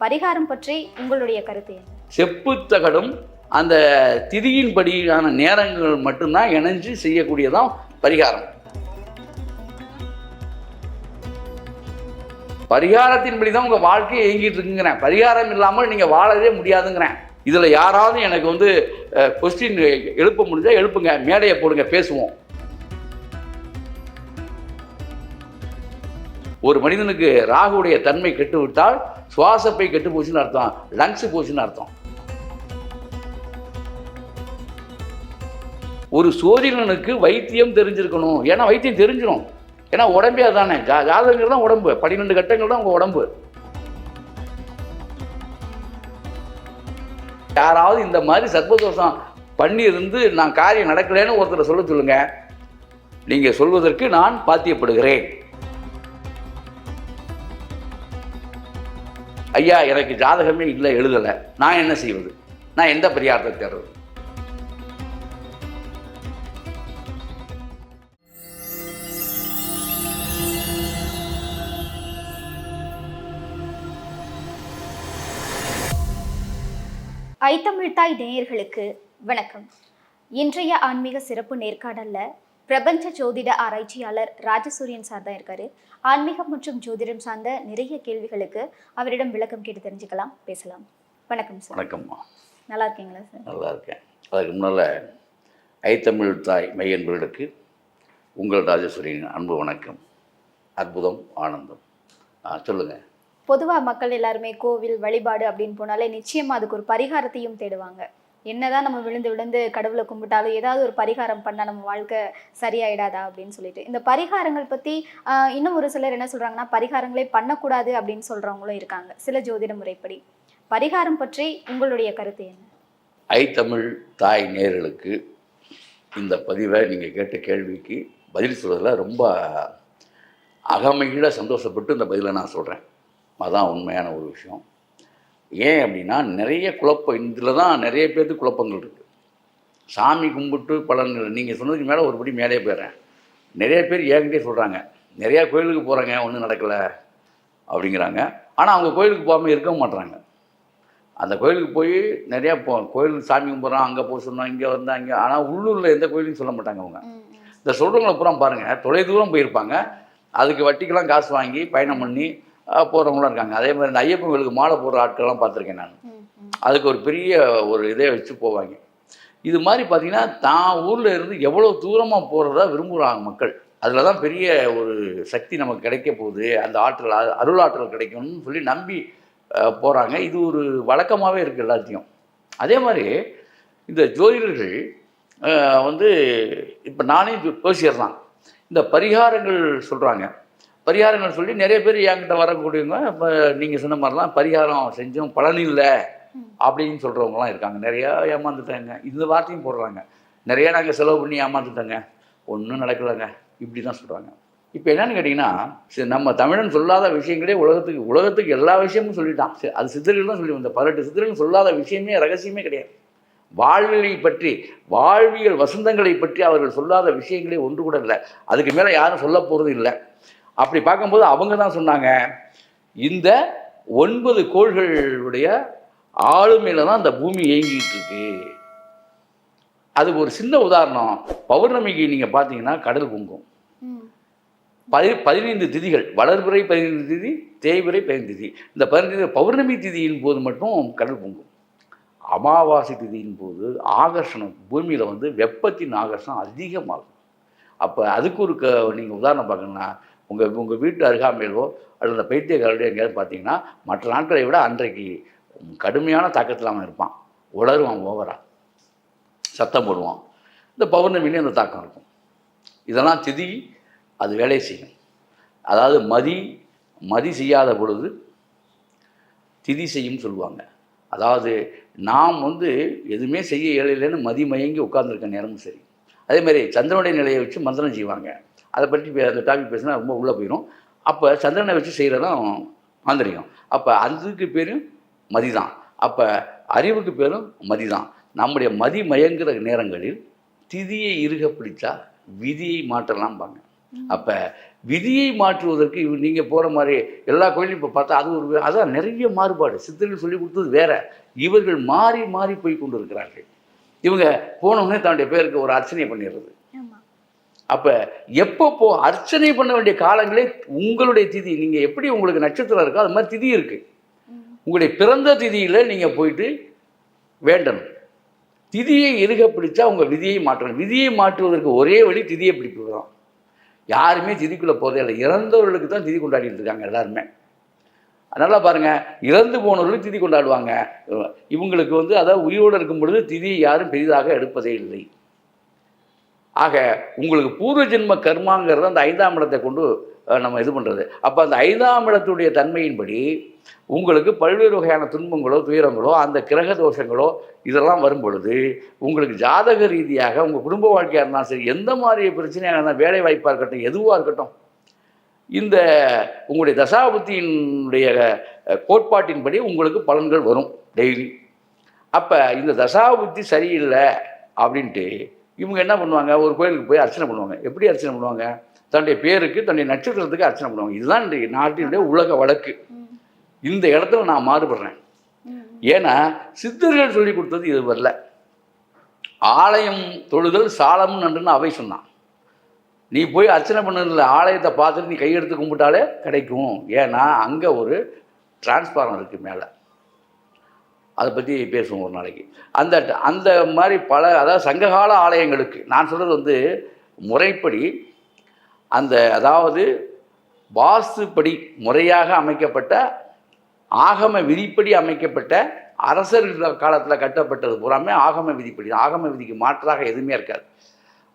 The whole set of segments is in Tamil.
பரிகாரம் பற்றி உங்களுடைய கருத்து செப்புத்தகடும் செப்பு தகடும் அந்த திதியின்படியான நேரங்கள் மட்டும்தான் இணைஞ்சு செய்யக்கூடியதான் பரிகாரம். பரிகாரத்தின்படி தான் உங்கள் வாழ்க்கையை இயங்கிட்டு இருக்குங்கிறேன் பரிகாரம் இல்லாமல் நீங்கள் வாழவே முடியாதுங்கிறேன். இதில் யாராவது எனக்கு வந்து கொஸ்டின் எழுப்ப முடிஞ்சால் எழுப்புங்க மேடையை போடுங்க பேசுவோம். ஒரு மனிதனுக்கு ராகுடைய தன்மை கெட்டு விட்டால் சுவாசப்பை கெட்டு போச்சுன்னு அர்த்தம் லங்ஸு போச்சுன்னு அர்த்தம். ஒரு சோதிடனுக்கு வைத்தியம் தெரிஞ்சிருக்கணும். ஏன்னா வைத்தியம் தெரிஞ்சிடும் ஏன்னா உடம்பே அதானே. ஜா ஜாதகங்கள் தான் உடம்பு. பன்னிரெண்டு கட்டங்கள் தான் உங்கள் உடம்பு. யாராவது இந்த மாதிரி சர்ப்பதோஷம் பண்ணியிருந்து நான் காரியம் நடக்கலைன்னு ஒருத்தரை சொல்ல சொல்லுங்கள் நீங்கள் சொல்வதற்கு நான் பாத்தியப்படுகிறேன். ஐயா எனக்கு ஜாதகமே இல்லை எழுதலை. நான் என்ன செய்வது? நான் எந்த பரிகாரத்தை தேடுறது ஐத்தமிழ்தாய் நேயர்களுக்கு வணக்கம். இன்றைய ஆன்மீக சிறப்பு நேர்காணலில் பிரபஞ்ச ஜோதிட ஆராய்ச்சியாளர் ராஜசூரியன் சார் தான் இருக்காரு. ஆன்மீகம் மற்றும் ஜோதிடம் சார்ந்த நிறைய கேள்விகளுக்கு அவரிடம் விளக்கம் கேட்டு தெரிஞ்சுக்கலாம். பேசலாம். வணக்கம் சார். வணக்கம்மா. நல்லா இருக்கீங்களா சார்? நல்லா இருக்கேன். அதுக்கு முன்னால் ஐத்தமிழ் தாய் மையன்பர்களுக்கு உங்கள் ராஜேஸ்வரியின் அன்பு வணக்கம். அற்புதம் ஆனந்தம். சொல்லுங்கள் பொதுவா மக்கள் எல்லாருமே கோவில் வழிபாடு அப்படின்னு போனாலே நிச்சயமா அதுக்கு ஒரு பரிகாரத்தையும் தேடுவாங்க. என்னதான் நம்ம விழுந்து விழுந்து கடவுளை கும்பிட்டாலும் ஏதாவது ஒரு பரிகாரம் பண்ணால் நம்ம வாழ்க்கை சரியாயிடாதா அப்படின்னு சொல்லிட்டு. இந்த பரிகாரங்கள் பற்றி இன்னும் ஒரு சிலர் என்ன சொல்கிறாங்கன்னா பரிகாரங்களே பண்ணக்கூடாது அப்படின்னு சொல்கிறவங்களும் இருக்காங்க. சில ஜோதிட முறைப்படி. பரிகாரம் பற்றி உங்களுடைய கருத்து என்ன? ஐ தமிழ் தாய் நேர்களுக்கு இந்த பதிவை நீங்கள் கேட்ட கேள்விக்கு பதில் சொல்கிறதுல ரொம்ப அகமையில சந்தோஷப்பட்டு இந்த பதிலை நான் சொல்கிறேன் அதான் உண்மையான ஒரு விஷயம். ஏன் அப்படின்னா நிறைய குழப்பம். இதில் தான் நிறைய பேருக்கு குழப்பங்கள் இருக்குது சாமி கும்பிட்டு பலன் நீங்கள் சொன்னதுக்கு மேலே ஒருபடி மேலே போயிடுறேன் நிறைய பேர் ஏங்கிட்டே சொல்கிறாங்க நிறையா கோயிலுக்கு போகிறாங்க ஒன்றும் நடக்கலை அப்படிங்கிறாங்க. ஆனால் அவங்க கோயிலுக்கு போகாமல் இருக்க மாட்றாங்க. அந்த கோயிலுக்கு போய் நிறையா போ கோயிலுக்கு சாமி கும்பிட்றோம் அங்கே போக சொன்னோம் இங்கே வந்தா இங்கே. ஆனால் உள்ளூரில் எந்த கோயிலையும் சொல்ல மாட்டாங்க அவங்க. இந்த சொல்கிறவங்கள பூரா பாருங்கள் தொலை தூரம் போயிருப்பாங்க. அதுக்கு வட்டிக்கெல்லாம் காசு வாங்கி பயணம் பண்ணி போகிறவங்களாம் இருக்காங்க. அதே மாதிரி இந்த ஐயப்பன் கோயிலுக்கு மாலை போடுற ஆட்கள்லாம் பார்த்துருக்கேன் நான். அதுக்கு ஒரு பெரிய ஒரு இதை வச்சு போவாங்க. இது மாதிரி பார்த்தீங்கன்னா தான் ஊரில் இருந்து எவ்வளோ தூரமாக போகிறதா விரும்புகிறாங்க மக்கள். அதில் தான் பெரிய ஒரு சக்தி நமக்கு கிடைக்க போகுது. அந்த ஆற்றல் அருளாற்றல் கிடைக்கும்னு சொல்லி நம்பி போகிறாங்க இது ஒரு வழக்கமாகவே இருக்குது எல்லாத்தையும். அதே மாதிரி இந்த ஜோதிடர்கள் வந்து இப்போ நானே ஜோசியர் தான் இந்த பரிகாரங்கள் சொல்கிறாங்க பரிகாரங்கள் சொல்லி நிறைய பேர் என்கிட்ட வரக்கூடியவங்க இப்போ நீங்கள் சொன்ன மாதிரிலாம் பரிகாரம் செஞ்சோம் பலன் இல்லை அப்படின்னு சொல்கிறவங்களாம் இருக்காங்க. நிறையா ஏமாந்துட்டாங்க. இந்த வார்த்தையும் போடுறாங்க. நிறையா நாங்கள் செலவு பண்ணி ஏமாந்துட்டோங்க. ஒன்றும் நடக்கலைங்க. இப்படி தான் சொல்கிறாங்க இப்போ என்னன்னு கேட்டிங்கன்னா நம்ம தமிழன் சொல்லாத விஷயங்களே உலகத்துக்கு உலகத்துக்கு எல்லா விஷயமும் சொல்லிட்டான். அது சித்தர்கள் தான் சொல்லி வந்த பதினெட்டு சித்தர்கள் சொல்லாத விஷயமே ரகசியமே கிடையாது. வாழ்வியலை பற்றி வாழ்வியல் வசந்தங்களை பற்றி அவர்கள் சொல்லாத விஷயங்களே ஒன்று கூட இல்லை. அதுக்கு மேலே யாரும் சொல்ல போகிறது இல்லை. அப்படி பார்க்கும்போது அவங்க தான் சொன்னாங்க இந்த ஒன்பது கோள்களுடைய ஆளுமையில தான் இந்த பூமி இயங்கிட்டு இருக்கு. அதுக்கு ஒரு சின்ன உதாரணம். பௌர்ணமிக்கு நீங்கள் பார்த்தீங்கன்னா கடல் பொங்கும் பதி பதினைந்து திதிகள் வளர்பிறை பதினைந்து திதி தேய்பிறை பதினைந்து திதி. இந்த பதினைந்து பௌர்ணமி திதியின் போது மட்டும் கடல் பொங்கும் அமாவாசை திதியின் போது ஆகர்ஷணம் பூமியில் வந்து வெப்பத்தின் ஆகர்ஷணம் அதிகமாகும். அப்போ அதுக்கு ஒரு க நீங்கள் உதாரணம் பார்க்கணும்னா உங்கள் உங்கள் வீட்டு அருகாமையிலோ அல்லது அந்த பைத்தியக்காரர்களோ எங்கேயாவது பார்த்தீங்கன்னா மற்ற நாட்களை விட அன்றைக்கு கடுமையான தாக்கத்தில் அவன் இருப்பான் உளருவான் ஓவரா சத்தம் போடுவான். இந்த பௌர்ணமிலையும் அந்த தாக்கம் இருக்கும். இதெல்லாம் திதி அது வேலை செய்யும். அதாவது மதி மதி செய்யாத பொழுது திதி செய்யும் சொல்லுவாங்க. அதாவது நாம் வந்து எதுவுமே செய்ய இயலையிலேன்னு மதி மயங்கி நேரமும் சரி. அதே மாதிரி சந்திரனுடைய நிலையை வச்சு மந்திரம் செய்வாங்க. அதை பற்றி அந்த டாபிக் பேசினா ரொம்ப உள்ளே போயிடும் அப்போ சந்திரனை வச்சு செய்கிறதான் மாந்திரிகம். அப்போ அதுக்கு பேரும் மதி தான் அப்போ அறிவுக்கு பேரும் மதி தான் நம்முடைய மதி மயங்குற நேரங்களில் திதியை இறுக பிடிச்சா விதியை மாற்றலாம்பாங்க. அப்போ விதியை மாற்றுவதற்கு இவ நீங்கள் போகிற மாதிரி எல்லா கோயிலும் இப்போ பார்த்தா அது ஒரு அதான் நிறைய மாறுபாடு. சித்தர்கள் சொல்லி கொடுத்தது வேற. இவர்கள் மாறி மாறி போய் கொண்டு இருக்கிறார்கள் இவங்க போனோடனே தன்னுடைய பேருக்கு ஒரு அர்ச்சனை பண்ணிடுறது. அப்போ எப்போ அர்ச்சனை பண்ண வேண்டிய காலங்களே உங்களுடைய திதி. நீங்கள் எப்படி உங்களுக்கு நட்சத்திரம் இருக்கோ அது மாதிரி திதி இருக்குது உங்களுடைய பிறந்த திதியில் நீங்கள் போயிட்டு வேண்டணும். திதியை இருக பிடிச்சா உங்கள் விதியை மாற்றணும். விதியை மாற்றுவதற்கு ஒரே வழி திதியை பிடிப்பது தான் யாருமே திதிக்குள்ளே போதே இல்லை. இறந்தவர்களுக்கு தான் திதி கொண்டாடிட்டு இருக்காங்க எல்லாருமே. நல்லா பாருங்கள் இறந்து போனவர்களுக்கு திதி கொண்டாடுவாங்க. இவங்களுக்கு வந்து அதாவது உயிரோடு இருக்கும் பொழுது திதி யாரும் பெரிதாக எடுப்பதே இல்லை. ஆக உங்களுக்கு பூர்வ ஜென்ம கர்மாங்கிறது அந்த ஐந்தாம் இடத்தை கொண்டு நம்ம இது பண்ணுறது அப்போ அந்த ஐந்தாம் இடத்துடைய தன்மையின்படி உங்களுக்கு பல்வேறு வகையான துன்பங்களோ துயரங்களோ அந்த கிரக தோஷங்களோ இதெல்லாம் வரும் பொழுது உங்களுக்கு ஜாதக ரீதியாக உங்கள் குடும்ப வாழ்க்கையாக இருந்தாலும் சரி எந்த மாதிரி பிரச்சனையாக இருந்தால் வேலை வாய்ப்பாக இருக்கட்டும் எதுவாக இருக்கட்டும் இந்த உங்களுடைய தசாபுத்தியினுடைய கோட்பாட்டின்படி உங்களுக்கு பலன்கள் வரும் டெய்லி. அப்போ இந்த தசாபுத்தி சரியில்லை அப்படின்ட்டு இவங்க என்ன பண்ணுவாங்க? ஒரு கோயிலுக்கு போய் அர்ச்சனை பண்ணுவாங்க. எப்படி அர்ச்சனை பண்ணுவாங்க? தன்னுடைய பேருக்கு தன்னுடைய நட்சத்திரத்துக்கு அர்ச்சனை பண்ணுவாங்க. இதுதான் இன்றைய நாட்டினுடைய உலக வழக்கு. இந்த இடத்துல நான் மாறுபடுறேன். ஏன்னா சித்தர்கள் சொல்லி கொடுத்தது இது வரல. ஆலயம் தொழுதல் சாலம் நன்றுன்னு அவை சொன்னான். நீ போய் அர்ச்சனை பண்ணதில்ல ஆலயத்தை பார்த்துட்டு நீ கையெடுத்து கும்பிட்டாலே கிடைக்கும். ஏன்னா அங்கே ஒரு டிரான்ஸ்பாரம் இருக்குது மேலே. அதை பற்றி பேசுவோம் ஒரு நாளைக்கு. அந்த அந்த மாதிரி பல அதாவது சங்ககால ஆலயங்களுக்கு நான் சொல்கிறது வந்து முறைப்படி அந்த அதாவது வாஸ்துப்படி முறையாக அமைக்கப்பட்ட ஆகம விதிப்படி அமைக்கப்பட்ட அரசர்கள் காலத்தில் கட்டப்பட்டது பூராமே ஆகம விதிப்படி ஆகம விதிக்கு மாற்றாக எதுவுமே இருக்காது.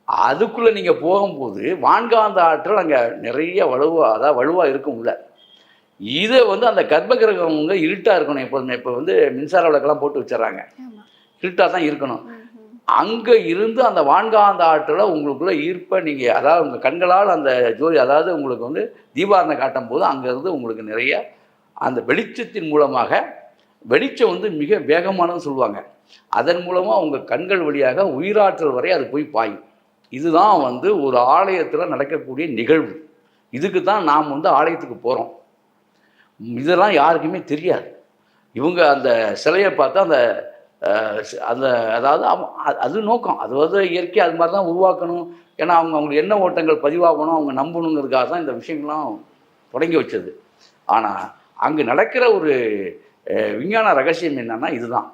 அதுக்குள்ளே நீங்கள் போகும்போது வான்காந்த ஆற்றல் அங்கே நிறைய வலுவாக அதாவது வலுவாக இருக்கும் உள்ள இதை வந்து அந்த கர்ப்ப வந்து இருட்டாக இருக்கணும் எப்போதுமே. இப்போ வந்து மின்சார விளக்கெல்லாம் போட்டு வச்சிடறாங்க. இருட்டாக தான் இருக்கணும். அங்கே இருந்து அந்த வான்காந்த ஆற்றலை உங்களுக்குள்ள ஈர்ப்ப நீங்கள் அதாவது உங்கள் கண்களால் அந்த ஜோதி அதாவது உங்களுக்கு வந்து தீபாரணை காட்டும் போது அங்கேருந்து உங்களுக்கு நிறைய அந்த வெளிச்சத்தின் மூலமாக வெளிச்சம் வந்து மிக வேகமானதுன்னு சொல்லுவாங்க. அதன் மூலமாக உங்கள் கண்கள் வழியாக உயிராற்றல் வரை அது போய் பாயும். இதுதான் வந்து ஒரு ஆலயத்தில் நடக்கக்கூடிய நிகழ்வு. இதுக்கு தான் நாம் வந்து ஆலயத்துக்கு போகிறோம் இதெல்லாம் யாருக்குமே தெரியாது. இவங்க அந்த சிலையை பார்த்தா அந்த அந்த அதாவது அவ- அது நோக்கம். அது வந்து இயற்கை அது மாதிரி தான் உருவாக்கணும். ஏன்னா அவங்க அவங்களுக்கு என்ன ஓட்டங்கள் பதிவாகணும் அவங்க நம்பணுங்கிறதுக்காக தான் இந்த விஷயங்கள்லாம் தொடங்கி வச்சது. ஆனால் அங்கே நடக்கிற ஒரு விஞ்ஞான ரகசியம் என்னன்னா இதுதான்.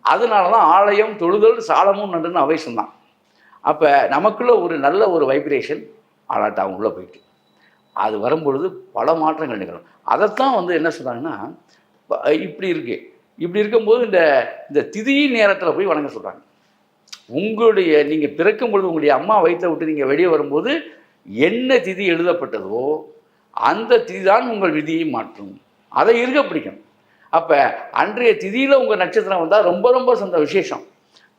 அதனால தான் ஆலயம் தொழுதல் சாலமும் நன்றுன்னு அவை சொன்னான். அப்போ நமக்குள்ள ஒரு நல்ல ஒரு வைப்ரேஷன் ஆளாட்டா உள்ளே போயிட்டு. அது வரும்பொழுது பல மாற்றங்கள் நிகழும். அதைத்தான் வந்து என்ன சொல்கிறாங்கன்னா இப்படி இருக்கு. இப்படி இருக்கும்போது இந்த இந்த திதி நேரத்தில் போய் வணங்க சொல்கிறாங்க உங்களுடைய நீங்கள் பிறக்கும் பொழுது உங்களுடைய அம்மா வயிற்றை விட்டு நீங்கள் வெளியே வரும்போது என்ன திதி எழுதப்பட்டதோ அந்த திதி தான் உங்கள் விதியை மாற்றும். அதை இருக்க பிடிக்கும். அப்போ அன்றைய திதியில் உங்கள் நட்சத்திரம் வந்தால் ரொம்ப ரொம்ப சொந்த விசேஷம்.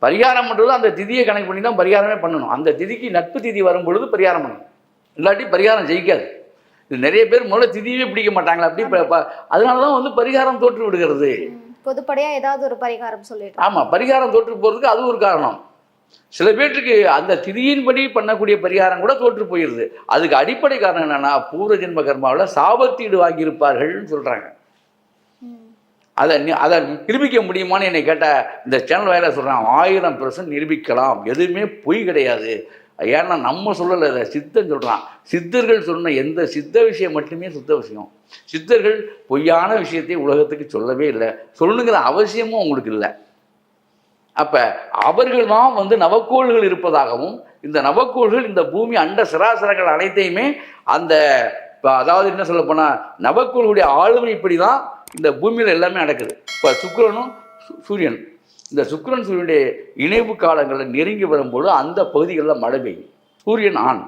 பரிகாரம் பண்ணுறது அந்த திதியை கணக்கு பண்ணி தான் பரிகாரமே பண்ணணும். அந்த திதிக்கு நட்பு திதி வரும்பொழுது பரிகாரம் பண்ணணும். இல்லாட்டி பரிகாரம் ஜெயிக்காது. இது நிறைய பேர் முதல்ல திதியே பிடிக்க மாட்டாங்களா அப்படி அதனால தான் வந்து பரிகாரம் தோற்று விடுகிறது. ம். பொதுப்படையா ஏதாவது ஒரு பரிகாரம் சொல்லிட்டு. ஆமாம் பரிகாரம் தோற்று போகிறதுக்கு அது ஒரு காரணம். சில பேர்த்துக்கு அந்த திதியின்படி பண்ணக்கூடிய பரிகாரம் கூட தோற்று போயிடுது அதுக்கு அடிப்படை காரணம் என்னன்னா பூர்வ ஜென்ம கர்மாவில் சாபத்தீடு வாங்கியிருப்பார்கள்னு சொல்கிறாங்க. அதை அதை நிரூபிக்க முடியுமான்னு என்னை கேட்டால் இந்த சேனல் வாயில சொல்கிறான் ஆயிரம் பெர்சன்ட் நிரூபிக்கலாம். எதுவுமே பொய் கிடையாது. ஏன்னா நம்ம சொல்லலை இதை சித்தன் சொல்கிறான் சித்தர்கள் சொன்ன எந்த சித்த விஷயம் மட்டுமே சுத்த விஷயம். சித்தர்கள் பொய்யான விஷயத்தை உலகத்துக்கு சொல்லவே இல்லை. சொல்லணுங்கிற அவசியமும் அவங்களுக்கு இல்லை. அப்போ அவர்கள் தான் வந்து நவக்கோள்கள் இருப்பதாகவும் இந்த நவக்கோள்கள் இந்த பூமி அண்ட சராசரங்கள் அனைத்தையுமே அந்த இப்போ அதாவது என்ன சொல்ல போனால் நவக்கோளுடைய ஆளுமை இப்படி தான் இந்த பூமியில் எல்லாமே நடக்குது. இப்போ சுக்கிரனும் சு- சூரியன். இந்த சுக்கரன் சூரியனுடைய இணைவு காலங்களில் நெருங்கி வரும்போது அந்த பகுதிகளில் மழை பெய்யும். சூரியன் ஆண்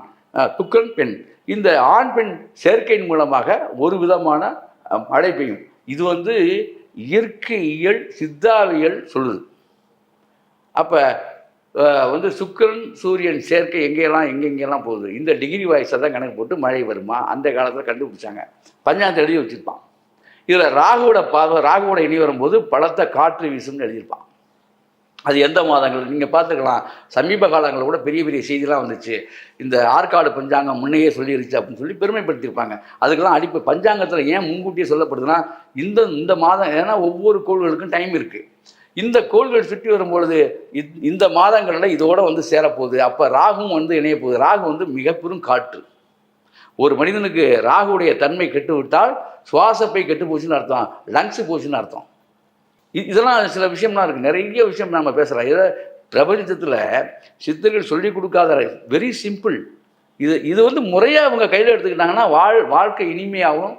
சுக்கரன் சுக்கிரன் பெண். இந்த ஆண் பெண் சேர்க்கையின் மூலமாக ஒரு விதமான மழை பெய்யும். இது வந்து இயற்கையியல் சித்தாவியல் சொல்லுது. அப்போ வந்து சுக்கரன் சூரியன் சேர்க்கை எங்கெல்லாம் எங்கெங்கெல்லாம் போகுது? இந்த டிகிரி வாய்ஸை தான் கணக்கு போட்டு மழை வருமா? அந்த காலத்தில் கண்டுபிடிச்சாங்க. பஞ்சாயத்து எழுதி வச்சுருப்பான். இதில் ராகுவோட பார்வை ராகுவோட இனி வரும்போது பலத்த காற்று வீசும்னு எழுதியிருப்பான். அது எந்த மாதங்கள்? நீங்கள் பார்த்துக்கலாம். சமீப காலங்களில் கூட பெரிய பெரிய செய்திலாம் வந்துச்சு. இந்த ஆற்காடு பஞ்சாங்கம் முன்னையே சொல்லிருச்சு அப்படின்னு சொல்லி பெருமைப்படுத்தியிருப்பாங்க. அதுக்கெல்லாம் அடிப்பு பஞ்சாங்கத்தில் ஏன் முன்கூட்டியே சொல்லப்படுதுன்னா இந்த இந்த மாதம் ஏன்னா ஒவ்வொரு கோள்களுக்கும் டைம் இருக்குது இந்த கோள்கள் சுற்றி வரும்பொழுது இந்த மாதங்களில் இதோட வந்து சேரப்போகுது. அப்போ ராகும் வந்து இணைய போகுது ராகு வந்து மிக பெரும் காற்று. ஒரு மனிதனுக்கு ராகுடைய தன்மை கெட்டு விட்டால் சுவாசப்பை கெட்டு போச்சுன்னு அர்த்தம். லங்ஸ் போச்சுன்னு அர்த்தம். இதெல்லாம் சில விஷயம்லாம் இருக்குது நிறைய விஷயம் நம்ம பேசுகிறோம் இதை பிரபஞ்சத்தில் சித்தர்கள் சொல்லி கொடுக்காத வெரி சிம்பிள் இது இது வந்து முறையாக அவங்க கையில் எடுத்துக்கிட்டாங்கன்னா வாழ் வாழ்க்கை இனிமையாகவும்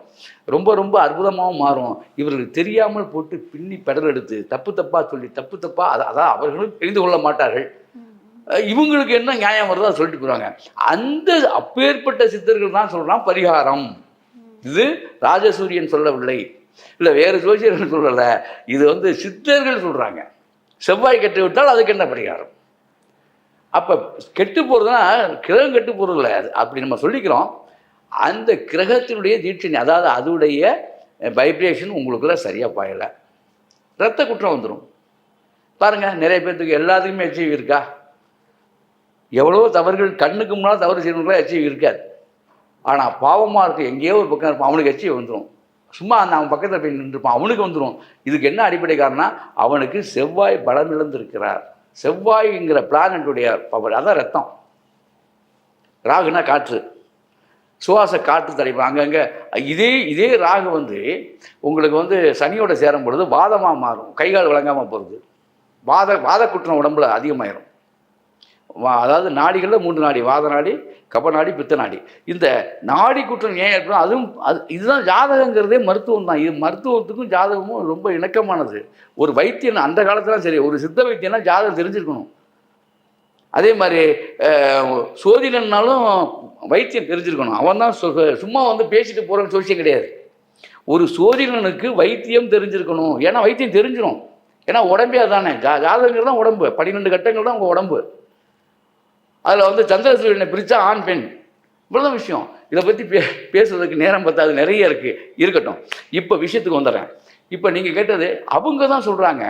ரொம்ப ரொம்ப அற்புதமாகவும் மாறும். இவர்களுக்கு தெரியாமல் போட்டு பின்னி பெடல் எடுத்து தப்பு தப்பாக சொல்லி தப்பு தப்பாக அதை அதான் அவர்களும் தெரிந்து கொள்ள மாட்டார்கள். இவங்களுக்கு என்ன நியாயம் வருதோ அதை சொல்லிட்டு போகிறாங்க அந்த அப்பேற்பட்ட சித்தர்கள் தான் சொல்கிறான் பரிகாரம். இது ராஜசூரியன் சொல்லவில்லை. இல்லை வேறு ஜோசியர்கள் சொல்லலை. இது வந்து சித்தர்கள் சொல்கிறாங்க செவ்வாய் கெட்டு விட்டால் அதுக்கு என்ன பரிகாரம்? அப்போ கெட்டு போகிறதுனா கிரகம் கெட்டு போகிறது இல்லை. அது அப்படி நம்ம சொல்லிக்கிறோம். அந்த கிரகத்தினுடைய தீட்சணி அதாவது அதுடைய வைப்ரேஷன் உங்களுக்குள்ள சரியாக பாயலை. ரத்த குற்றம் வந்துடும் பாருங்கள் நிறைய பேர்த்துக்கு எல்லாத்துக்குமே ஹெச்ஐவி இருக்கா? எவ்வளோ தவறுகள் கண்ணுக்கு முன்னால் தவறு செய்யணுங்களா ஹெச்ஐவி இருக்காது. ஆனால் பாவமாக இருக்குது எங்கேயோ ஒரு பக்கம் இருப்பான் அவனுக்கு ஹெச்ஐவி வந்துடும் சும்மா அந்த அவன் பக்கத்தில் போய் நின்றுப்பான் அவனுக்கு வந்துடும் இதுக்கு என்ன அடிப்படை காரணம் அவனுக்கு செவ்வாய் பலம் இழந்திருக்கிறார். செவ்வாய்ங்கிற பிளானட்டுடைய பவர் அதான் ரத்தம். ராகுனா காற்று. சுவாச காற்று தடைப்பான் அங்கங்கே இதே இதே ராகு வந்து உங்களுக்கு வந்து சனியோட சேரும் பொழுது வாதமாக மாறும். கை கால் வழங்காமல் போகிறது வாத வாத குற்றம் உடம்புல அதிகமாயிரும். வா- அதாவது நாடிகளில் மூன்று நாடி வாத நாடி கப நாடி பித்த நாடி. இந்த நாடி குற்றம் ஏன் ஏற்படும் அதுவும் அது இதுதான் ஜாதகங்கிறதே மருத்துவம் தான் இது மருத்துவத்துக்கும் ஜாதகமும் ரொம்ப இணக்கமானது. ஒரு வைத்தியன் அந்த காலத்துலாம் சரி ஒரு சித்த வைத்தியனா ஜாதகம் தெரிஞ்சிருக்கணும். அதே மாதிரி சோதிடன்னாலும் வைத்தியம் தெரிஞ்சிருக்கணும். அவன் தான் சும்மா வந்து பேசிட்டு போகிறவன் சோசியம் கிடையாது. ஒரு சோதிடனுக்கு வைத்தியம் தெரிஞ்சிருக்கணும். ஏன்னா வைத்தியம் தெரிஞ்சிடும் ஏன்னா உடம்பே அதானே. ஜா ஜாதகங்கள் தான் உடம்பு. பன்னிரெண்டு கட்டங்கள் தான் உங்கள் உடம்பு. அதில் வந்து சந்திரசூரியனை பிரித்தா ஆண் பெண். இவ்வளோதான் விஷயம். இதை பற்றி பே பேசுறதுக்கு நேரம் பத்தாது. நிறைய இருக்குது இருக்கட்டும். இப்போ விஷயத்துக்கு வந்துடுறேன். இப்போ நீங்கள் கேட்டது அவங்க தான் சொல்கிறாங்க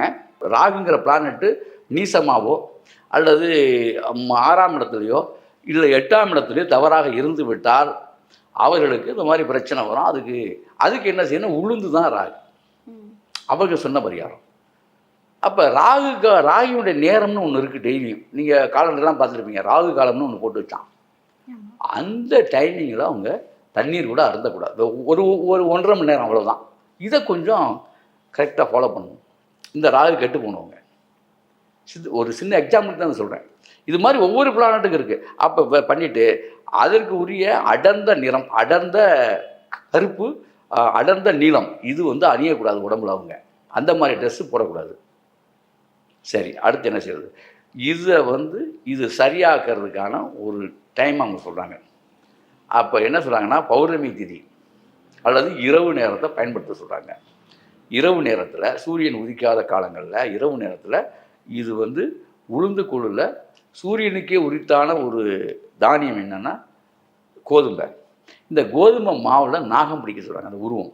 ராகுங்கிற பிளானட்டு நீசமாவோ அல்லது ஆறாம் இடத்துலையோ இல்லை எட்டாம் இடத்துலையோ தவறாக இருந்து விட்டால் அவர்களுக்கு இந்த மாதிரி பிரச்சனை வரும். அதுக்கு அதுக்கு என்ன செய்யணும்? உளுந்து தான் ராகு. அவங்க சொன்ன பரிகாரம். அப்போ ராகு கா- ராகியுடைய நேரம்னு ஒன்று இருக்குது டெய்லியும் நீங்கள் காலண்டர்லாம் பார்த்துருப்பீங்க. ராகு காலம்னு ஒன்று போட்டு வச்சான். அந்த டைமிங்கில் அவங்க தண்ணீர் கூட அருந்தக்கூடாது. ஒரு ஒரு ஒன்றரை மணி நேரம் அவ்வளோதான் இதை கொஞ்சம் கரெக்டாக ஃபாலோ பண்ணணும். இந்த ராகு கெட்டு போனவங்க. சித்து ஒரு சின்ன எக்ஸாம்பிள் தான் சொல்கிறேன் இது மாதிரி ஒவ்வொரு பிளானட்டுக்கும் இருக்குது அப்போ பண்ணிவிட்டு அதற்கு உரிய அடர்ந்த நிறம் அடர்ந்த கருப்பு அடர்ந்த நீளம் இது வந்து அணியக்கூடாது உடம்புல அவங்க. அந்த மாதிரி ட்ரெஸ்ஸு போடக்கூடாது. சரி அடுத்து என்ன செய்யறது? இதை வந்து இது சரியாக்குறதுக்கான ஒரு டைம் அவங்க சொல்கிறாங்க அப்போ என்ன சொல்கிறாங்கன்னா பௌர்ணமி திதி அல்லது இரவு நேரத்தை பயன்படுத்த சொல்கிறாங்க இரவு நேரத்தில் சூரியன் உதிக்காத காலங்களில் இரவு நேரத்தில் இது வந்து உளுந்து குழுல சூரியனுக்கே உரித்தான ஒரு தானியம் என்னென்னா கோதுமை. இந்த கோதுமை மாவில் நாகம் பிடிக்க சொல்கிறாங்க அந்த உருவம்.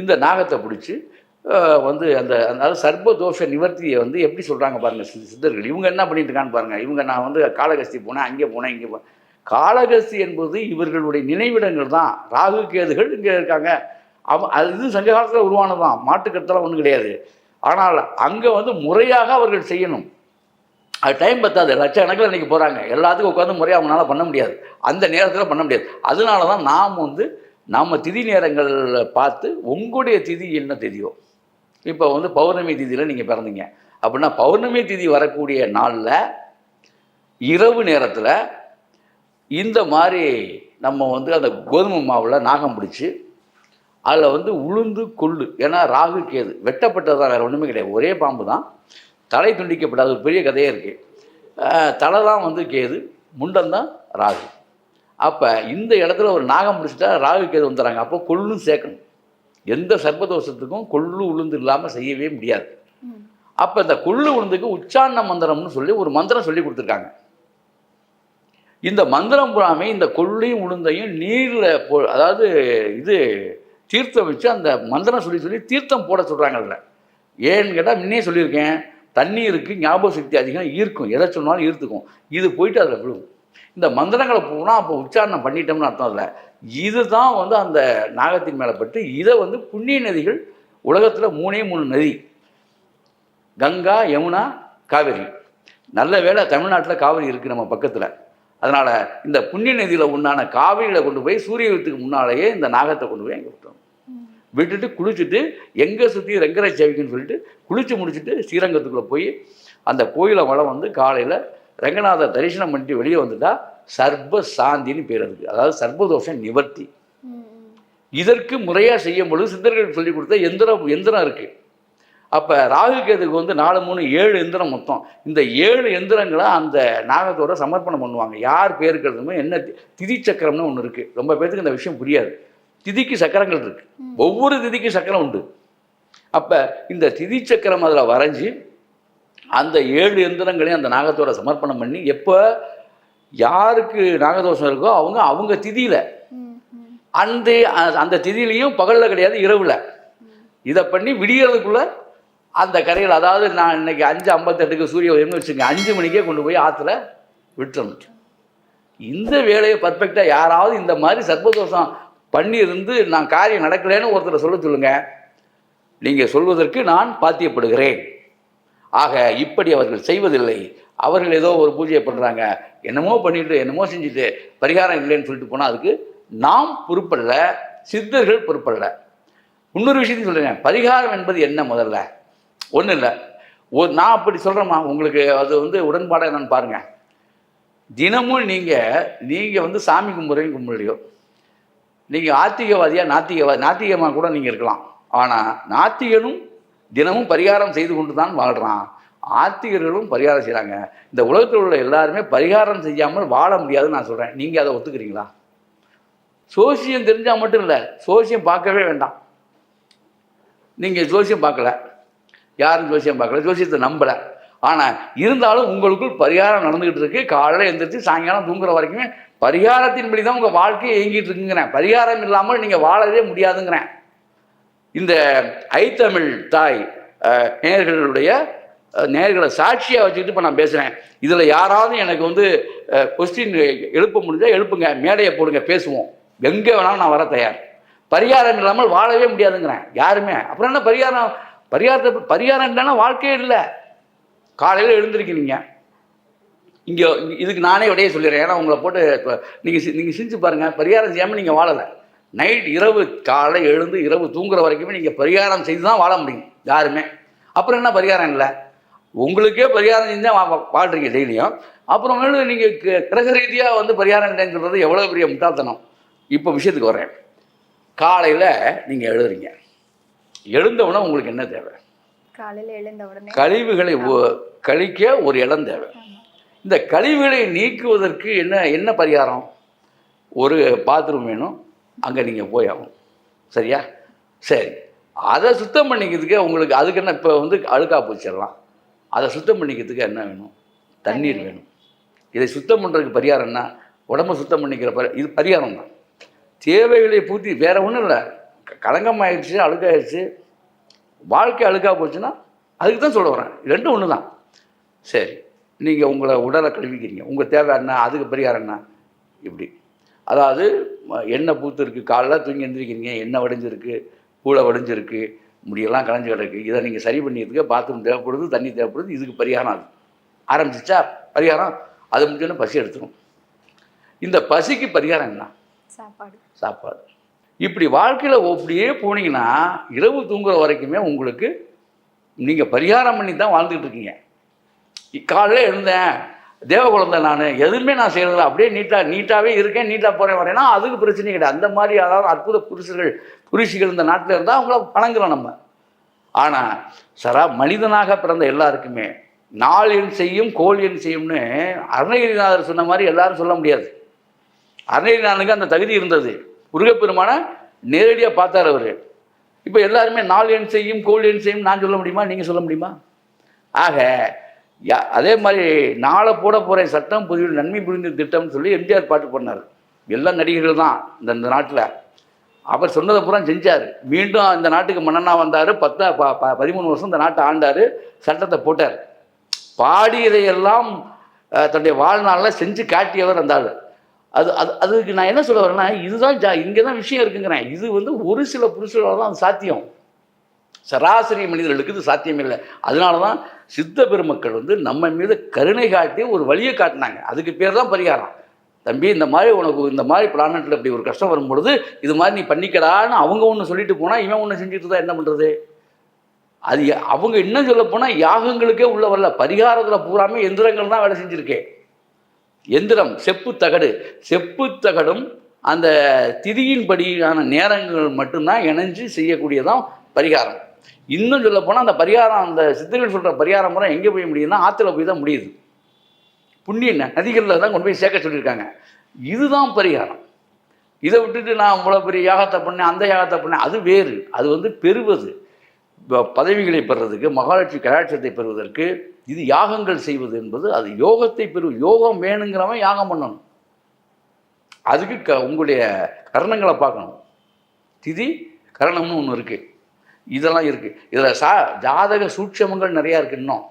இந்த நாகத்தை பிடிச்சி வந்து அந்த அதாவது சர்ப்பதோஷ நிவர்த்தியை வந்து எப்படி சொல்கிறாங்க பாருங்கள் சித்தர்கள். இவங்க என்ன பண்ணிட்டு இருக்கான்னு பாருங்கள் இவங்க நான் வந்து காளகஸ்தி போனேன் அங்கே போனேன் இங்கே போனேன். காளகஸ்தி என்பது இவர்களுடைய நினைவிடங்கள் தான். ராகு கேதுகள் இங்கே இருக்காங்க. அவ அது இது சங்க காலத்தில் உருவானதுதான். மாட்டுக்கருத்தெல்லாம் ஒன்றும் கிடையாது. ஆனால் அங்கே வந்து முறையாக அவர்கள் செய்யணும். அது டைம் பத்தாது. லட்சக்கணக்கில் இன்றைக்கி போகிறாங்க எல்லாத்துக்கும் உட்காந்து முறையாக அவங்களால பண்ண முடியாது. அந்த நேரத்தில் பண்ண முடியாது. அதனால தான் நாம் வந்து நம்ம திதி நேரங்களில் பார்த்து உங்களுடைய திதி என்ன திதியோ இப்போ வந்து பௌர்ணமி திதியில் நீங்கள் பிறந்தீங்க. அப்படின்னா பௌர்ணமி திதி வரக்கூடிய நாளில் இரவு நேரத்தில் இந்த மாதிரி நம்ம வந்து அந்த கோதுமை மாவில் நாகம் பிடிச்சி அதில் வந்து உளுந்து கொள்ளு ஏன்னா ராகு கேது வெட்டப்பட்டதாக வேறு ஒன்றுமே கிடையாது. ஒரே பாம்பு தான். தலை துண்டிக்கப்படாத. ஒரு பெரிய கதையே இருக்குது தலை தான் வந்து கேது முண்டந்தான் ராகு. அப்போ இந்த இடத்துல ஒரு நாகம் பிடிச்சிட்டா ராகு கேது வந்துடுறாங்க. அப்போ கொள்ளும் சேர்க்கணும். எந்த சர்ப்பதோஷத்துக்கும் கொள்ளு உளுந்து இல்லாமல் செய்யவே முடியாது. அப்போ இந்த கொள்ளு உளுந்துக்கு உச்சாரண மந்திரம்னு சொல்லி ஒரு மந்திரம் சொல்லி கொடுத்துருக்காங்க. இந்த மந்திரம் புறாமே இந்த கொள்ளையும் உளுந்தையும் நீரில் போ அதாவது இது தீர்த்தம் வச்சு அந்த மந்திரம் சொல்லி சொல்லி தீர்த்தம் போட சொல்கிறாங்க அதில். ஏன்னு கேட்டால் முன்னே சொல்லியிருக்கேன் தண்ணீருக்கு ஞாபக சக்தி அதிகம் ஈர்க்கும். எதை சொன்னாலும் ஈர்த்துக்கும். இது போயிட்டு அதில் விழுவும் இந்த மந்திரங்களை போனால் அப்போ உச்சாரணம் பண்ணிட்டோம்னு அர்த்தம் இல்லை. இதுதான் வந்து அந்த நாகத்தின் மேலே பட்டு இதை வந்து புண்ணிய நதிகள் உலகத்தில் மூணே மூணு நதி. கங்கா யமுனா காவேரி. நல்ல வேளை தமிழ்நாட்டில் காவிரி இருக்குது நம்ம பக்கத்தில். அதனால் இந்த புண்ணிய நதியில் உண்டான காவிரியில் கொண்டு போய் சூரியத்துக்கு முன்னாலேயே இந்த நாகத்தை கொண்டு போய் அங்கே விட்டோம் விட்டுட்டு குளிச்சுட்டு எங்கே சுற்றி ரெங்கரை சேவிக்குன்னு சொல்லிட்டு குளிச்சு முடிச்சுட்டு ஸ்ரீரங்கத்துக்குள்ளே போய் அந்த கோயிலை வளம் வந்து காலையில் ரங்கநாதர் தரிசனம் பண்ணிட்டு வெளியே வந்துட்டா சர்வ சாந்தின்னு பேர் அதுக்கு. அதாவது சர்வதோஷ நிவர்த்தி. இதற்கு முறையாக செய்யும் பொழுது சித்தர்கள் சொல்லி கொடுத்த எந்திரம் எந்திரம் இருக்குது அப்போ ராகு கேதுக்கு வந்து நாலு மூணு ஏழு எந்திரம் மொத்தம். இந்த ஏழு எந்திரங்களை அந்த நாகத்தோட சமர்ப்பணம் பண்ணுவாங்க. யார் பேருக்கு எழுதுமோ என்ன திதி சக்கரம்னு ஒன்று இருக்குது ரொம்ப பேருக்கு இந்த விஷயம் புரியாது. திதிக்கு சக்கரங்கள் இருக்கு. ஒவ்வொரு திதிக்கு சக்கரம் உண்டு. அப்போ இந்த திதி சக்கரம் அதில் வரைஞ்சி அந்த ஏழு எந்திரங்களையும் அந்த நாகத்தோட சமர்ப்பணம் பண்ணி எப்போ யாருக்கு நாகதோஷம் இருக்கோ அவங்க அவங்க திதியில். அந்த அந்த திதியிலையும் பகலில் கிடையாது இரவில். இதை பண்ணி விடியறதுக்குள்ள அந்த கரையில் அதாவது நான் இன்னைக்கு அஞ்சு ஐம்பத்தெட்டுக்கு சூரிய உதயம்னு வச்சுங்க அஞ்சு மணிக்கே கொண்டு போய் ஆற்றுல விட்டுறணும். இந்த வேலையை பர்ஃபெக்டாக யாராவது இந்த மாதிரி சர்வதோஷம் பண்ணியிருந்து நான் காரியம் நடக்கலைன்னு ஒருத்தரை சொல்ல சொல்லுங்கள் நீங்கள் சொல்வதற்கு நான் பாத்தியப்படுகிறேன். ஆக இப்படி அவர்கள் செய்வதில்லை. அவர்கள் ஏதோ ஒரு பூஜையை பண்ணுறாங்க என்னமோ பண்ணிட்டு என்னமோ செஞ்சுட்டு பரிகாரம் இல்லைன்னு சொல்லிட்டு போனால் அதுக்கு நாம் பொறுப்பல்ல சித்தர்கள் பொறுப்பல்ல. இன்னொரு விஷயத்தையும் சொல்கிறேன் பரிகாரம் என்பது என்ன முதல்ல? ஒன்றும் இல்லை. ஒரு நான் அப்படி சொல்கிறேம்மா உங்களுக்கு அது வந்து உடன்பாடாக என்னன்னு பாருங்கள் தினமும் நீங்கள் நீங்கள் வந்து சாமி கும்பிட்றீங்க கும்பிடலையோ? நீங்கள் ஆத்திகவாதியாக நாத்திகவாதி நாத்திகமாக கூட நீங்கள் இருக்கலாம். ஆனால் நாத்திகனும் தினமும் பரிகாரம் செய்து கொண்டு தான் வாழ்கிறான் ஆத்திகர்களும் பரிகாரம் செய்கிறாங்க இந்த உலகத்தில் உள்ள எல்லாருமே பரிகாரம் செய்யாமல் வாழ முடியாதுன்னு நான் சொல்கிறேன் நீங்கள் அதை ஒத்துக்கிறீங்களா? சோசியம் தெரிஞ்சால் மட்டும் இல்லை சோசியம் பார்க்கவே வேண்டாம். நீங்கள் ஜோசியம் பார்க்கல. யாரும் ஜோசியம் பார்க்கல ஜோசியத்தை நம்பலை. ஆனால் இருந்தாலும் உங்களுக்குள் பரிகாரம் நடந்துக்கிட்டு இருக்கு. காலையில் எழுந்திரிச்சு சாயங்காலம் தூங்குற வரைக்குமே பரிகாரத்தின்படி தான் உங்கள் வாழ்க்கையை இயங்கிட்டு இருக்குங்கிறேன். பரிகாரம் இல்லாமல் நீங்கள் வாழவே முடியாதுங்கிறேன். இந்த ஐத்தமிழ் தாய் நேர்களுடைய நேயர்களுடைய நேயர்களை சாட்சியாக வச்சுக்கிட்டு இப்போ நான் பேசுகிறேன் இதில் யாராவது எனக்கு வந்து கொஸ்டின் எழுப்ப முடிஞ்சால் எழுப்புங்க. மேடையை போடுங்க பேசுவோம். எங்கே வேணாலும் நான் வர தயார். பரிகாரம் இல்லாமல் வாழவே முடியாதுங்கிறேன். யாருமே. அப்புறம் என்ன பரிகாரம்? பரிகாரத்தை பரிகாரம் இல்லைன்னா வாழ்க்கையே இல்லை. காலையில் எழுந்திருக்கிறீங்க. இங்கே இதுக்கு நானே விடையே சொல்லிடுறேன். ஏன்னா உங்களை போட்டு நீங்கள் நீங்கள் செஞ்சு பாருங்கள் பரிகாரம் செய்யாமல் நீங்கள் வாழலை. நைட் இரவு காலை எழுந்து இரவு தூங்குற வரைக்குமே நீங்கள் பரிகாரம் செய்து தான் வாழ முடியும் யாருமே. அப்புறம் என்ன பரிகாரம் இல்லை? உங்களுக்கே பரிகாரம் செஞ்சு தான் வாழ்றீங்க டெய்லியும். அப்புறமேலு நீங்கள் கிரக ரீதியாக வந்து பரிகாரம் இல்லைன்னு சொல்கிறது எவ்வளோ பெரிய முட்டாள்தனம். இப்போ விஷயத்துக்கு வரேன். காலையில் நீங்கள் எழுதுறீங்க. எழுந்தவுடனே உங்களுக்கு என்ன தேவை? காலையில எழுந்த உடனே கழிவுகளை கழிக்க ஒரு இடம் தேவை. இந்த கழிவுகளை நீக்குவதற்கு என்ன என்ன பரிகாரம்? ஒரு பாத்ரூம் வேணும் அங்கே நீங்கள் போய் ஆகணும். சரியா? சரி. அதை சுத்தம் பண்ணிக்கிறதுக்கு உங்களுக்கு அதுக்கு என்ன இப்போ வந்து அழுக்கா போச்சிடலாம். அதை சுத்தம் பண்ணிக்கிறதுக்கு என்ன வேணும்? தண்ணீர் வேணும். இதை சுத்தம் பண்ணுறதுக்கு பரிகாரம் என்ன? உடம்ப சுத்தம் பண்ணிக்கிற பரி இது பரிகாரம் தான். தேவைகளை பூர்த்தி வேற ஒன்றும் இல்லை. களங்கம் ஆயிடுச்சு அழுக்காயிடுச்சு வாழ்க்கை அழுக்கா போச்சுன்னா அதுக்கு தான் சொல்ல வரேன். ரெண்டும் ஒன்று தான். சரி. நீங்கள் உங்களை உடலை கழுவிக்கிறீங்க. உங்கள் தேவை என்ன? அதுக்கு பரிகாரம் என்ன? இப்படி. அதாவது எண்ணெய் பூத்து இருக்குது காலைல தூங்கி எந்திரிக்கிறீங்க எண்ணெய் வடிஞ்சிருக்கு கூளை வடிஞ்சிருக்கு முடியெல்லாம் களைஞ்சு கிடக்கு இதை நீங்கள் சரி பண்ணிக்கிறதுக்கு பாத்ரூம் தேவைப்படுது தண்ணி தேவைப்படுது இதுக்கு பரிகாரம் அது. ஆரம்பிச்சிச்சா? பரிகாரம் அது முடிஞ்சோன்னே பசி எடுத்துரும். இந்த பசிக்கு பரிகாரம் என்ன? சாப்பாடு. சாப்பாடு. இப்படி வாழ்க்கையில் அப்படியே போனீங்கன்னா இரவு தூங்குற வரைக்குமே உங்களுக்கு நீங்கள் பரிகாரம் பண்ணி தான் வாழ்ந்துட்டு இருக்கீங்க காலையில எழுந்தேன் தேவ குழந்தை நான் எதுவுமே நான் செய்கிறதில்ல அப்படியே நீட்டாக நீட்டாகவே இருக்கேன் நீட்டாக போகிறேன் வரேன்னா அதுக்கு பிரச்சனை கிடையாது. அந்த மாதிரி அதாவது அற்புத புருஷர்கள் புருஷிகள் இந்த நாட்டில் இருந்தால் அவங்கள வணங்குறோம் நம்ம. ஆனால் சரா மனிதனாக பிறந்த எல்லாருக்குமே நாள் எண் செய்யும் கோல் என் செய்யும்னு அருணகிரிநாதர் சொன்ன மாதிரி எல்லாரும் சொல்ல முடியாது. அருணகிரிநாதனுக்கு அந்த தகுதி இருந்தது. முருகப்பெருமான நேரடியாக பார்த்தார் அவர். இப்போ எல்லாருமே நாள் எண் செய்யும் கோல் எண் செய்யும் நான் சொல்ல முடியுமா? நீங்கள் சொல்ல முடியுமா? ஆக யா- அதே மாதிரி நாளை போட போகிற சட்டம் புதிய நன்மை புரிந்த திட்டம்னு சொல்லி எம்ஜிஆர் பாட்டு பண்ணார் எல்லா நடிகர்கள் தான் இந்த இந்த நாட்டில். அவர் சொன்னதை பூரா செஞ்சார். மீண்டும் இந்த நாட்டுக்கு மன்னனாக வந்தார். பத்தா ப ப- பதிமூணு வருஷம் இந்த நாட்டை ஆண்டார். சட்டத்தை போட்டார். பாடியதையெல்லாம் தன்னுடைய வாழ்நாளில் செஞ்சு காட்டியவர் அந்த ஆள். அது அது அதுக்கு நான் என்ன சொல்ல வரேன்னா இதுதான் ஜா இங்கே தான் விஷயம் இருக்குங்கிறேன். இது வந்து ஒரு சில புருஷர்களால் தான் சாத்தியம். சராசரி மனிதர்களுக்கு இது சாத்தியமில்லை அதனால தான் சித்த பெருமக்கள் வந்து நம்ம மீது கருணை காட்டி ஒரு வழியை காட்டினாங்க. அதுக்கு பேர் தான் பரிகாரம். தம்பி இந்த மாதிரி உனக்கு இந்த மாதிரி பிளானட்டில் இப்படி ஒரு கஷ்டம் வரும்பொழுது இது மாதிரி நீ பண்ணிக்கடான்னு அவங்க ஒன்று சொல்லிட்டு போனால் இவன் ஒன்று செஞ்சுட்டு தான் என்ன பண்ணுறது அது அவங்க இன்னும் சொல்ல போனால் யாகங்களுக்கே உள்ள வரல. பரிகாரத்தில் பூராமே எந்திரங்கள் தான் வேலை செஞ்சுருக்கேன் எந்திரம் செப்பு தகடு. செப்பு தகடும் அந்த திதியின்படியான நேரங்கள் மட்டும்தான் இணைஞ்சு செய்யக்கூடியதான் பரிகாரம். இன்னும் சொல்ல போனால் அந்த பரிகாரம் அந்த சித்தர்கள் சொல்கிற பரிகாரம் முறை எங்கே போய் முடியுதுன்னா ஆற்றுல போய் தான் முடியுது. புண்ணிய நதிகளில் தான் கொண்டு போய் சேர்க்க சொல்லியிருக்காங்க. இதுதான் பரிகாரம். இதை விட்டுட்டு நான் இவ்வளோ பெரிய யாகத்தை பண்ணேன் அந்த யாகத்தை பண்ணேன் அது வேறு. அது வந்து பெறுவது. பதவிகளை பெறுறதுக்கு மகாலட்சுமி கலாட்சத்தை பெறுவதற்கு இது யாகங்கள் செய்வது என்பது அது யோகத்தை பெறு யோகம் வேணுங்கிறவன் யாகம் பண்ணணும். அதுக்கு க உங்களுடைய கரணங்களை பார்க்கணும். திதி கரணம்னு ஒன்று இருக்குது இதெல்லாம் இருக்குது இதில் சா ஜாதக சூட்சமங்கள் நிறையா இருக்குது இன்னும்.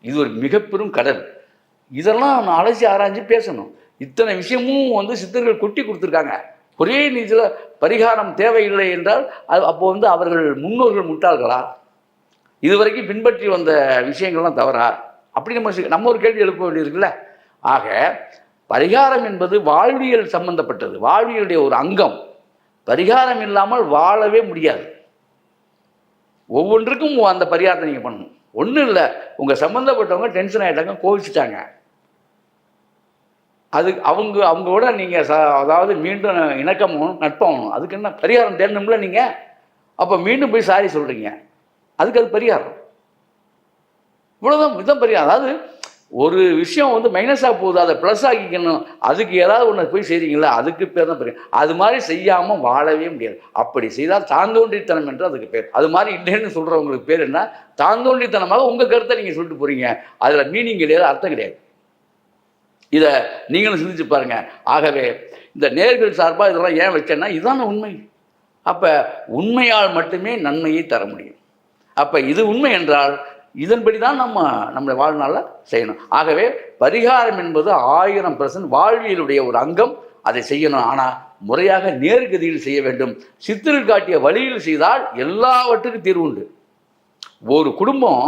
இது ஒரு மிகப்பெரும் கடல். இதெல்லாம் நான் அலசி ஆராய்ஞ்சு பேசணும். இத்தனை விஷயமும் வந்து சித்தர்கள் கொட்டி கொடுத்துருக்காங்க. ஒரே நீதியில் பரிகாரம் தேவையில்லை என்றால் அது அப்போ வந்து அவர்கள் முன்னோர்கள் முட்டாள்களா? இதுவரைக்கும் பின்பற்றி வந்த விஷயங்கள்லாம் தவறா? அப்படி நம்ம நம்ம ஒரு கேள்வி எழுப்ப வேண்டியிருக்குல்ல? ஆக பரிகாரம் என்பது வாழ்வியல் சம்பந்தப்பட்டது. வாழ்வியலுடைய ஒரு அங்கம். பரிகாரம் இல்லாமல் வாழவே முடியாது. ஒவ்வொன்றுக்கும் அந்த பரிகாரத்தை நீங்கள் பண்ணணும். ஒன்றும் இல்லை. உங்கள் சம்மந்தப்பட்டவங்க டென்ஷன் ஆகிட்டாங்க கோவிச்சிட்டாங்க. அது அவங்க அவங்களோட நீங்கள் ச அதாவது மீண்டும் இணக்கமாகணும் நட்பாகணும். அதுக்கு என்ன பரிகாரம் தேடணும்ல நீங்கள் அப்போ மீண்டும் போய் சாரி சொல்கிறீங்க அதுக்கு அது பரிகாரம். இவ்வளோதான் இதுதான் பரிகாரம். அதாவது ஒரு விஷயம் வந்து மைனஸாக போகுது அதை ப்ளஸ் ஆக்கிக்கணும். அதுக்கு ஏதாவது ஒன்று போய் செய்கிறீங்களா அதுக்கு பேர் தான் பெரிய அது மாதிரி செய்யாமல் வாழவே முடியாது. அப்படி செய்தால் தாந்தோன்றித்தனம் என்று அதுக்கு பேர். அது மாதிரி இல்லைன்னு சொல்கிறவங்களுக்கு பேர் என்ன? தாந்தோன்றித்தனமாக உங்கள் கருத்தை நீங்கள் சொல்லிட்டு போகிறீங்க அதில் மீனிங் கிடையாது அர்த்தம் கிடையாது. இதை நீங்களும் சிந்திச்சு பாருங்கள் ஆகவே இந்த நேர்கள் சார்பாக இதெல்லாம் ஏன் வச்சேன்னா இதுதான உண்மை. அப்போ உண்மையால் மட்டுமே நன்மையை தர முடியும். அப்போ இது உண்மை என்றால் இதன்படி தான் நம்ம நம்முடைய வாழ்நாளில் செய்யணும். ஆகவே பரிகாரம் என்பது ஆயிரம் பர்சன்ட் வாழ்வியலுடைய ஒரு அங்கம். அதை செய்யணும். ஆனால் முறையாக நேர்கதியில் செய்ய வேண்டும். சித்திரில் காட்டிய வழியில் செய்தால் எல்லாவற்றுக்கும் தீர்வு உண்டு. ஒரு குடும்பம்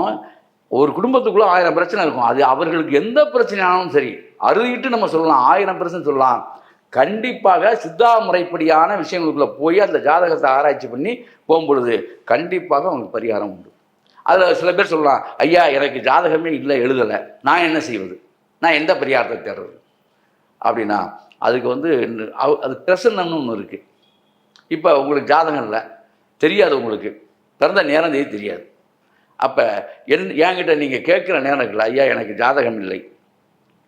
ஒரு குடும்பத்துக்குள்ளே ஆயிரம் பிரச்சனை இருக்கும். அது அவர்களுக்கு எந்த பிரச்சனையானாலும் சரி அறுதிட்டு நம்ம சொல்லலாம் ஆயிரம் பிரச்சனை சொல்லலாம். கண்டிப்பாக சித்தா முறைப்படியான விஷயங்களுக்குள்ளே போய் அந்த ஜாதகத்தை ஆராய்ச்சி பண்ணி போகும்பொழுது கண்டிப்பாக அவங்களுக்கு பரிகாரம் உண்டு. அதில் சில பேர் சொல்லலாம் ஐயா எனக்கு ஜாதகமே இல்லை எழுதலை. நான் என்ன செய்வது? நான் எந்த பரிகாரத்தை தேடுறது? அப்படின்னா அதுக்கு வந்து அவ- அது பிரசன்னம்னு ஒன்று இருக்குது இப்போ உங்களுக்கு ஜாதகம் இல்லை தெரியாது உங்களுக்கு. பிறந்த நேரம் தேதி தெரியாது. அப்போ என் என்கிட்ட நீங்கள் கேட்குற நேரம் இல்லை ஐயா எனக்கு ஜாதகம் இல்லை.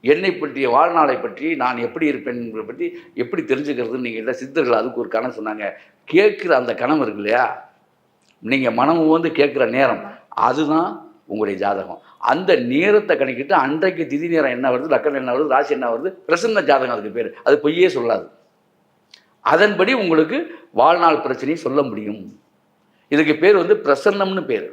என்னை பற்றிய வாழ்நாளை பற்றி நான் எப்படி இருப்பேன் என்பதை பற்றி எப்படி தெரிஞ்சுக்கிறதுன்னு நீங்கள் இல்லை சித்தர்கள் அதுக்கு ஒரு கணம் சொன்னாங்க. கேட்குற அந்த கணம் இருக்கு இல்லையா? நீங்கள் மனமும் வந்து கேட்குற நேரம். அதுதான் உங்களுடைய ஜாதகம். அந்த நேரத்தை கணக்கிட்டு அன்றைக்கு திதி நேரம் என்ன வருது லக்கணம் என்ன வருது ராசி என்ன வருது பிரசன்ன ஜாதகம் அதுக்கு பேர். அது பொய்யே சொல்லாது. அதன்படி உங்களுக்கு வாழ்நாள் பிரச்சனையை சொல்ல முடியும். இதுக்கு பேர் வந்து பிரசன்னம்னு பேர்.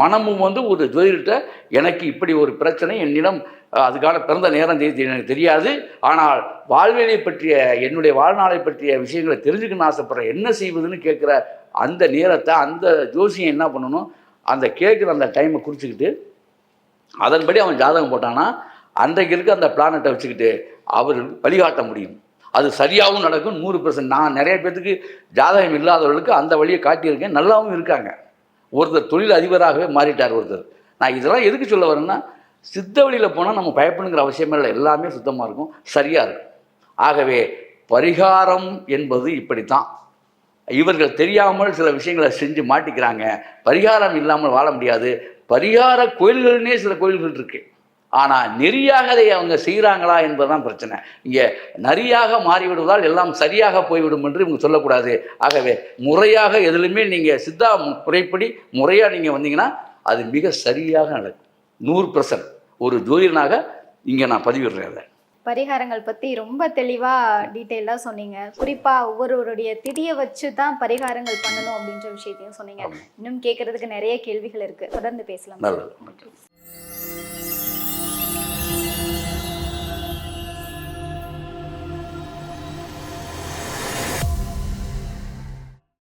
மனமும் வந்து ஒரு ஜோதிடர்கிட்ட எனக்கு இப்படி ஒரு பிரச்சனை என்னிடம் அதுக்கான பிறந்த நேரம் தேதி எனக்கு தெரியாது. ஆனால் வாழ்வியலை பற்றிய என்னுடைய வாழ்நாளை பற்றிய விஷயங்களை தெரிஞ்சுக்கணும்னு ஆசைப்படுறேன் என்ன செய்வதுன்னு கேட்குற அந்த நேரத்தை அந்த ஜோசியம் என்ன பண்ணணும் அந்த கேட்குற அந்த டைமை குறிச்சிக்கிட்டு அதன்படி அவன் ஜாதகம் போட்டான்னா அன்றைக்கு இருக்க அந்த பிளானட்டை வச்சுக்கிட்டு அவர்களுக்கு வழிகாட்ட முடியும். அது சரியாகவும் நடக்கும் நூறு பெர்சன்ட் நான் நிறைய பேர்த்துக்கு ஜாதகம் இல்லாதவர்களுக்கு அந்த வழியை காட்டியிருக்கேன். நல்லாவும் இருக்காங்க. ஒருத்தர் தொழில் அதிபராகவே மாறிட்டார் ஒருத்தர். நான் இதெல்லாம் எதுக்கு சொல்ல வரேன்னா சித்த வழியில் போனால் நம்ம பயப்படுங்கிற அவசியமே இல்லை. எல்லாமே சுத்தமாக இருக்கும் சரியாக இருக்கும். ஆகவே பரிகாரம் என்பது இப்படித்தான். இவர்கள் தெரியாமல் சில விஷயங்களை செஞ்சு மாட்டிக்கிறாங்க. பரிகாரம் இல்லாமல் வாழ முடியாது. பரிகார கோயில்கள்னே சில கோயில்கள் இருக்கு. ஆனால் நெறியாக அதை அவங்க செய்கிறாங்களா என்பதுதான் பிரச்சனை. இங்கே நரியாக மாறிவிடுவதால் எல்லாம் சரியாக போய்விடும் என்று இவங்க சொல்லக்கூடாது. ஆகவே முறையாக எதிலுமே நீங்கள் சித்தா முறைப்படி முறையாக நீங்கள் வந்தீங்கன்னா அது மிக சரியாக நடக்கும். நூறு பர்சன்ட் ஒரு ஜோதிடனாக இங்கே நான் பதிவிடுறேன் அதை. பரிகாரங்கள் பத்தி ரொம்ப தெளிவா டீட்டெயிலாக சொன்னீங்க. குறிப்பா ஒவ்வொருவருடைய திதியை வச்சு தான் பரிகாரங்கள் பண்ணணும் அப்படின்ற விஷயத்தையும் சொன்னீங்க. இன்னும் கேட்கறதுக்கு நிறைய கேள்விகள் இருக்கு. தொடர்ந்து பேசலாம். நல்லது.